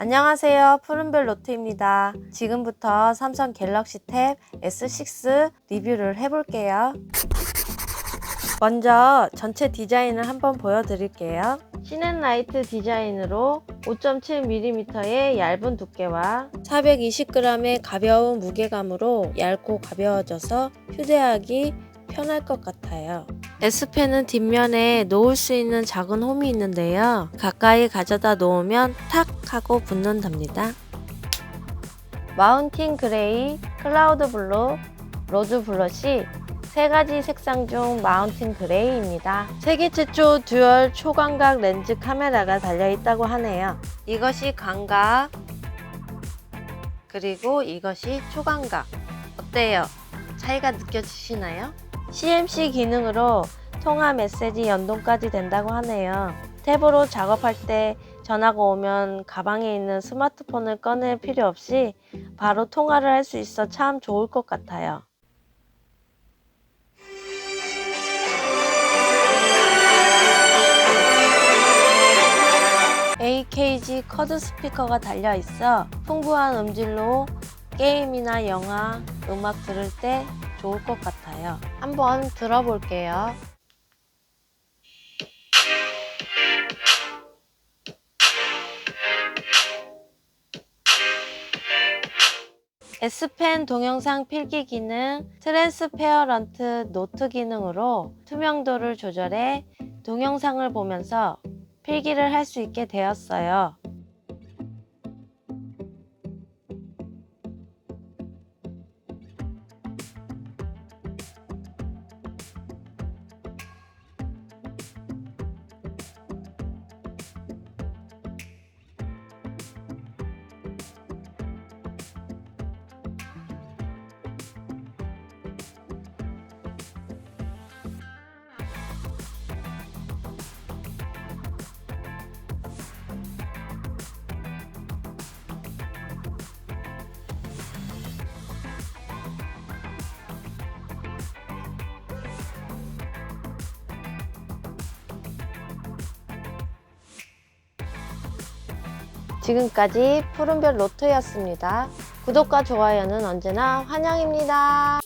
안녕하세요. 푸른별 노트입니다. 지금부터 삼성 갤럭시 탭 S6 리뷰를 해볼게요. 먼저 전체 디자인을 한번 보여드릴게요. 시넷라이트 디자인으로 5.7mm의 얇은 두께와 420g의 가벼운 무게감으로 얇고 가벼워져서 휴대하기 편할 것 같아요. S펜은 뒷면에 놓을 수 있는 작은 홈이 있는데요. 가까이 가져다 놓으면 탁 하고 붙는답니다. 마운틴 그레이, 클라우드 블루, 로즈 블러시 세 가지 색상 중 마운틴 그레이입니다. 세계 최초 듀얼 초광각 렌즈 카메라가 달려 있다고 하네요. 이것이 광각, 그리고 이것이 초광각. 어때요? 차이가 느껴지시나요? CMC 기능으로 통화 메시지 연동까지 된다고 하네요. 탭으로 작업할 때 전화가 오면 가방에 있는 스마트폰을 꺼낼 필요 없이 바로 통화를 할 수 있어 참 좋을 것 같아요. AKG 커드 스피커가 달려 있어 풍부한 음질로 게임이나 영화, 음악 들을 때 좋을 것 같아요. 한번 들어볼게요. S펜 동영상 필기 기능, 트랜스페어런트 노트 기능으로 투명도를 조절해 동영상을 보면서 필기를 할 수 있게 되었어요. 지금까지 푸른별 로또였습니다. 구독과 좋아요는 언제나 환영입니다.